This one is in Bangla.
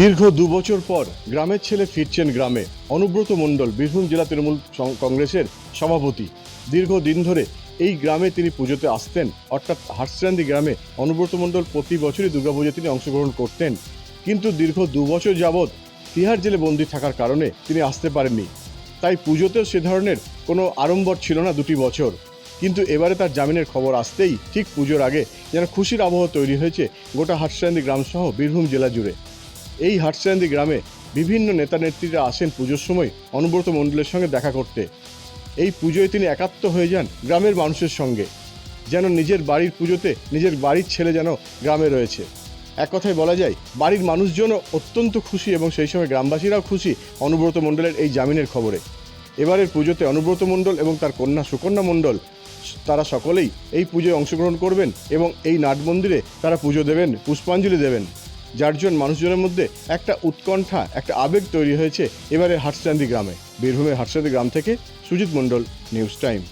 দীর্ঘ দু বছর পর গ্রামের ছেলে ফিরছেন গ্রামে। অনুব্রত মণ্ডল বীরভূম জেলা তৃণমূল কংগ্রেসের সভাপতি। দীর্ঘদিন ধরে এই গ্রামে তিনি পুজোতে আসতেন। অর্থাৎ হাটস্রান্দি গ্রামে অনুব্রত মণ্ডল প্রতি বছরই দুর্গাপুজোয় তিনি অংশগ্রহণ করতেন। কিন্তু দীর্ঘ দু বছর যাবৎ তিহার জেলে বন্দী থাকার কারণে তিনি আসতে পারেননি। তাই পুজোতেও সে ধরনের কোনো আড়ম্বর ছিল না দুটি বছর। কিন্তু এবারে তার জামিনের খবর আসতেই ঠিক পুজোর আগে যেন খুশির আবহাওয়া তৈরি হয়েছে গোটা হাটস্রান্দি গ্রামসহ বীরভূম জেলা জুড়ে। এই হাটস্যান্দি গ্রামে বিভিন্ন নেতা নেত্রীরা আসেন পুজোর সময় অনুব্রত মণ্ডলের সঙ্গে দেখা করতে। এই পুজোয় তিনি একাত্ম হয়ে যান গ্রামের মানুষের সঙ্গে, যেন নিজের বাড়ির পুজোতে নিজের বাড়ির ছেলে যেন গ্রামে রয়েছে। এক কথায় বলা যায়, বাড়ির মানুষজনও অত্যন্ত খুশি এবং সেই সময় গ্রামবাসীরাও খুশি অনুব্রত মণ্ডলের এই জামিনের খবরে। এবারের পুজোতে অনুব্রত মণ্ডল এবং তার কন্যা সুকন্যা মণ্ডল, তারা সকলেই এই পুজোয় অংশগ্রহণ করবেন এবং এই নাট মন্দিরে তারা পুজো দেবেন, পুষ্পাঞ্জলি দেবেন। যার জন্য মানুষজনের মধ্যে একটা উৎকণ্ঠা, একটা আবেগ তৈরি হয়েছে এবারে হাটচান্দি গ্রামে। বীরভূমের হাটচান্দি গ্রাম থেকে সুজিত মণ্ডল, নিউজ টাইম।